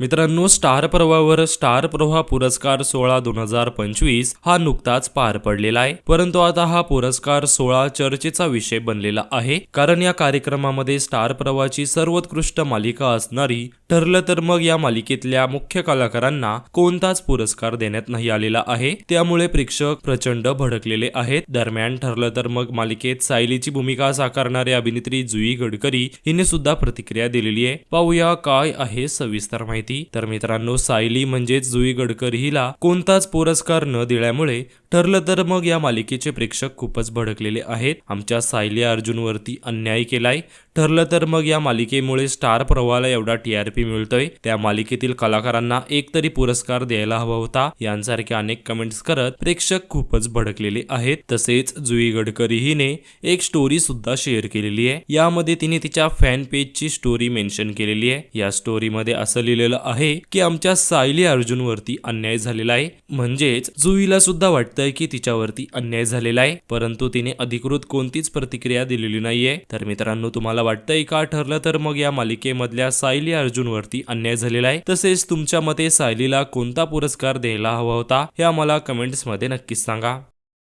मित्रांनो स्टार प्रवाहावर स्टार प्रवाह पुरस्कार सोहळा दोन हजार पंचवीस हा नुकताच पार पडलेला आहे. परंतु आता हा पुरस्कार सोहळा चर्चेचा विषय बनलेला आहे. कारण या कार्यक्रमामध्ये स्टार प्रवाहाची सर्वोत्कृष्ट मालिका असणारी ठरलं तर मग या मालिकेतल्या मुख्य कलाकारांना कोणताच पुरस्कार देण्यात नाही आलेला आहे. त्यामुळे प्रेक्षक प्रचंड भडकलेले आहेत. दरम्यान ठरलं तर मग मालिकेत सायलीची भूमिका साकारणारी अभिनेत्री जुई गडकरी हिने सुद्धा प्रतिक्रिया दिलेली आहे. पाहूया काय आहे सविस्तर माहिती. तर मित्रांनो सायली म्हणजेच जुई गडकरी हिला कोणताच पुरस्कार न दिल्यामुळे ठरलं तर मग या मालिकेचे प्रेक्षक खूपच भडकलेले आहेत. आमच्या सायली अर्जुनवरती अन्याय केलाय. ठरलं तर मग या मालिकेमुळे स्टार प्रवाहाला एवढा टीआरपी मिळतोय. त्या मालिकेतील कलाकारांना एक तरी पुरस्कार द्यायला हवा होता. यांसारखे अनेक कमेंट्स करत प्रेक्षक खूपच भडकलेले आहेत. तसेच जुई गडकरी हिने एक स्टोरी सुद्धा शेअर केलेली आहे. यामध्ये तिने तिच्या फॅन पेजची स्टोरी मेन्शन केलेली आहे. या स्टोरीमध्ये असं लिहिलेलं आहे की आमच्या सायली अर्जुनवरती अन्याय झालेला आहे. म्हणजेच जुईला सुद्धा वाटतंय की तिच्यावरती अन्याय झालेला आहे. परंतु तिने अधिकृत कोणतीच प्रतिक्रिया दिलेली नाहीये. तर मित्रांनो तुम्हाला वाटतंय का? ठरलं तर मग या मालिकेमधल्या सायली अर्जुनवरती अन्याय झालेला आहे. तसेच तुमच्या मते सायलीला कोणता पुरस्कार द्यायला हवा होता हे आम्हाला कमेंट्समध्ये नक्कीच सांगा.